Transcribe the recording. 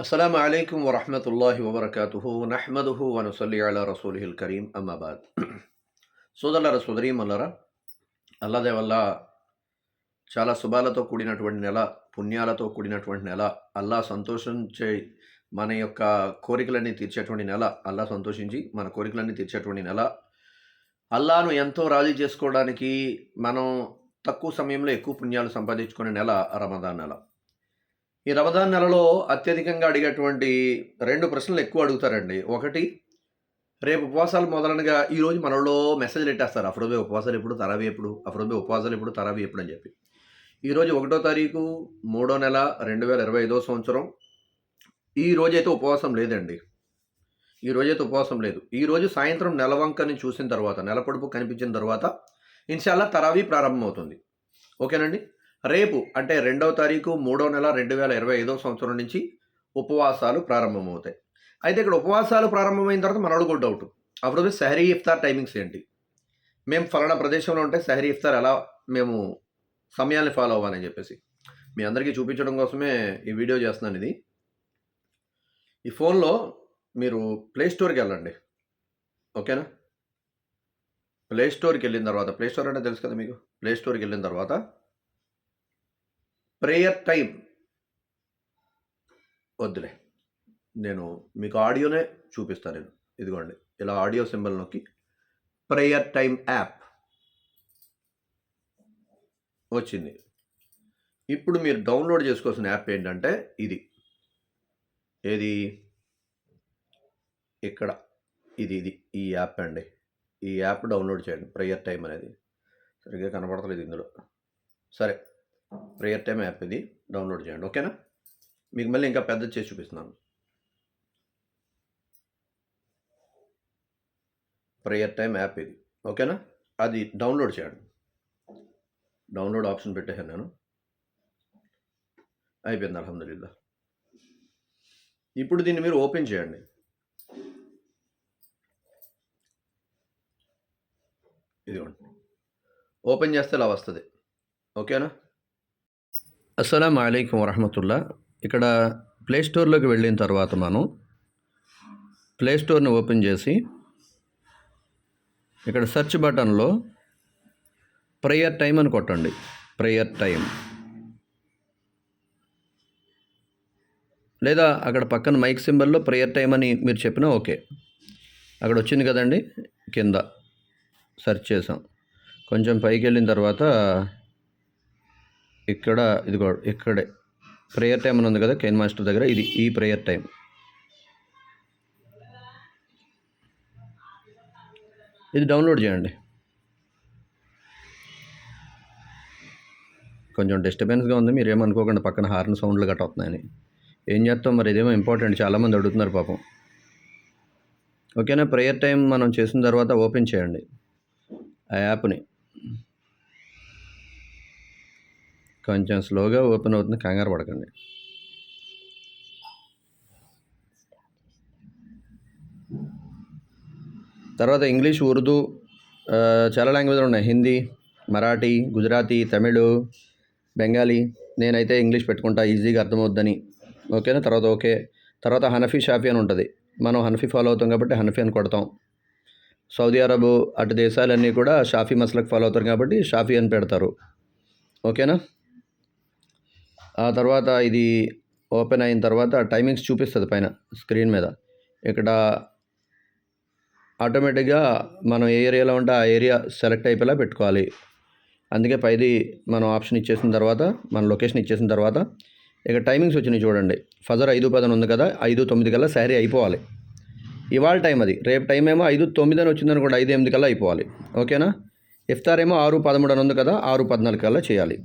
అస్సలం అయికం వరహమతుల్లాహి వబర్కాతుహు నహ్మదుహు వనసల్లి అలా రసూలిహిల్ కరీం అమ్మాబాద్ సోదరుల సోదరీ మల్లరా అల్లదే వల్ల చాలా శుభాలతో కూడినటువంటి నెల పుణ్యాలతో కూడినటువంటి నెల అల్లా సంతోషించే మన యొక్క కోరికలన్నీ తీర్చేటువంటి నెల అల్లా సంతోషించి మన కోరికలన్నీ తీర్చేటువంటి నెల. అల్లాను ఎంతో రాజీ చేసుకోవడానికి మనం తక్కువ సమయంలో ఎక్కువ పుణ్యాలు సంపాదించుకునే నెల రమదాన్ నెల. ఈ రమదాన్ నెలలో అత్యధికంగా అడిగేటువంటి రెండు ప్రశ్నలు ఎక్కువ అడుగుతారండి. ఒకటి రేపు ఉపవాసాలు మొదలనగా ఈరోజు మనలో మెసేజ్ పెట్టేస్తారు. అఫ్రోబే ఉపవాసాలు ఎప్పుడు? తరావి ఎప్పుడు? అఫ్రోబే ఉపవాసాలు ఎప్పుడు? తరావి ఎప్పుడు? అని చెప్పి. ఈరోజు ఒకటో తారీఖు మూడో నెల రెండు వేల ఇరవై ఐదో సంవత్సరం. ఈ రోజైతే ఉపవాసం లేదండి. ఈ రోజైతే ఉపవాసం లేదు. ఈ రోజు సాయంత్రం నెలవంకని చూసిన తర్వాత నెలపొడుపు కనిపించిన తర్వాత ఇన్షాల్లా తరావీ ప్రారంభమవుతుంది. ఓకేనండి? రేపు అంటే రెండవ తారీఖు మూడో నెల రెండు వేల ఇరవై ఐదో సంవత్సరం నుంచి ఉపవాసాలు ప్రారంభమవుతాయి. అయితే ఇక్కడ ఉపవాసాలు ప్రారంభమైన తర్వాత మన అడుగు డౌట్ అప్పుడు సహరీ ఇఫ్తార్ టైమింగ్స్ ఏంటి? మేము ఫలానా ప్రదేశంలో ఉంటే సహరీ ఇఫ్తార్ ఎలా మేము సమయాన్ని ఫాలో అవ్వాలని చెప్పేసి. మీ అందరికీ చూపించడం కోసమే ఈ వీడియో చేస్తున్నాను ఇది. ఈ ఫోన్లో మీరు ప్లే స్టోర్కి వెళ్ళండి. ఓకేనా? ప్లే స్టోర్కి వెళ్ళిన తర్వాత ప్లే స్టోర్ అంటే తెలుసు కదా మీకు? ప్లే స్టోర్కి వెళ్ళిన తర్వాత ప్రేయర్ టైం. వద్దులే. నేను మీకు ఆడియోనే చూపిస్తాను నేను. ఇదిగోండి. ఇలా ఆడియో సింబల్ నొక్కి ప్రేయర్ టైం యాప్ వచ్చింది. ఇప్పుడు మీరు డౌన్లోడ్ చేసుకోవాల్సిన యాప్ ఏంటంటే ఇది. ఏది? ఇక్కడ. ఇది ఇది. ఈ యాప్ అండి. ఈ యాప్ డౌన్లోడ్ చేయండి. ప్రేయర్ టైం అనేది. సరిగ్గా కనపడతలేదు ఇందులో. సరే. ప్రేయర్ టైం యాప్ ఇది. డౌన్లోడ్ చేయండి. ఓకేనా మీకు మళ్ళీ ఇంకా పెద్ద చేసి చూపిస్తున్నాను. ప్రేయర్ టైం యాప్ ఇది. ఓకేనా అది డౌన్లోడ్ చేయండి. డౌన్లోడ్ ఆప్షన్ పెట్టేసాను నేను. అయిపోయింది అల్హమ్దుల్లా ఇప్పుడు దీన్ని మీరు ఓపెన్ చేయండి. ఇదిగోండి. ఓపెన్ చేస్తే ఇలా వస్తుంది. ఓకేనా అస్సలం అయికం వరహమతుల్లా. ఇక్కడ ప్లే స్టోర్లోకి వెళ్ళిన తర్వాత మనం ప్లే స్టోర్ని ఓపెన్ చేసి ఇక్కడ సెర్చ్ బటన్లో ప్రేయర్ టైం అని కొట్టండి. Prayer time. లేదా అక్కడ పక్కన మైక్ సింబల్లో ప్రేయర్ టైం అని మీరు చెప్పినా ఓకే. అక్కడ వచ్చింది కదండి కింద సెర్చ్ చేసాం. కొంచెం పైకి వెళ్ళిన తర్వాత ఇక్కడ ఇదిగో ఇక్కడే ప్రేయర్ టైం అని ఉంది కదా కెన్ మాస్టర్ దగ్గర ఇది ఈ ప్రేయర్ టైం ఇది డౌన్లోడ్ చేయండి. కొంచెం డిస్టర్బెన్స్గా ఉంది మీరు ఏమనుకోకుండా పక్కన హార్న్ సౌండ్లు గట్ట వస్తున్నాయని. ఏం చేస్తాం మరి ఇదేమో ఇంపార్టెంట్ చాలామంది అడుగుతున్నారు పాపం. ఓకేనా? ప్రేయర్ టైం మనం చేసిన తర్వాత ఓపెన్ చేయండి. ఆ యాప్ని కొంచెం స్లోగా ఓపెన్ అవుతుంది కంగారు పడకండి. తర్వాత ఇంగ్లీష్ ఉర్దూ చాలా లాంగ్వేజ్లు ఉన్నాయి. హిందీ మరాఠీ గుజరాతీ తమిళ్ బెంగాలీ. నేనైతే ఇంగ్లీష్ పెట్టుకుంటా ఈజీగా అర్థమవుద్దని. ఓకేనా? తర్వాత ఓకే. తర్వాత హనఫీ షాఫీ అని ఉంటుంది. మనం హనఫీ ఫాలో అవుతాం కాబట్టి హనఫీ అని కొడతాం. సౌదీ అరబ్ అటు దేశాలన్నీ కూడా షాఫీ మసలకు ఫాలో అవుతారు కాబట్టి షాఫీ అని పెడతారు. ఓకేనా? ఆ తర్వాత ఇది ఓపెన్ అయిన తర్వాత టైమింగ్స్ చూపిస్తుంది పైన స్క్రీన్ మీద. ఇక్కడ ఆటోమేటిక్గా మనం ఏ ఏరియాలో ఉంటే ఆ ఏరియా సెలెక్ట్ అయిపోయేలా పెట్టుకోవాలి. అందుకే పైది మనం ఆప్షన్ ఇచ్చేసిన తర్వాత మన లొకేషన్ ఇచ్చేసిన తర్వాత ఇక టైమింగ్స్ వచ్చినాయి చూడండి. ఫజర్ ఐదు పదన ఉంది కదా ఐదు తొమ్మిది కల్లా శారీ అయిపోవాలి. ఇవాళ టైం అది. రేపు టైం ఏమో ఐదు తొమ్మిది అని వచ్చిందనుకోండి ఐదు ఎనిమిది కల్లా అయిపోవాలి. ఓకేనా? ఇఫ్తార్ ఏమో ఆరు పదమూడు అని ఉంది కదా ఆరు పద్నాలుగు కల్లా చేయాలి.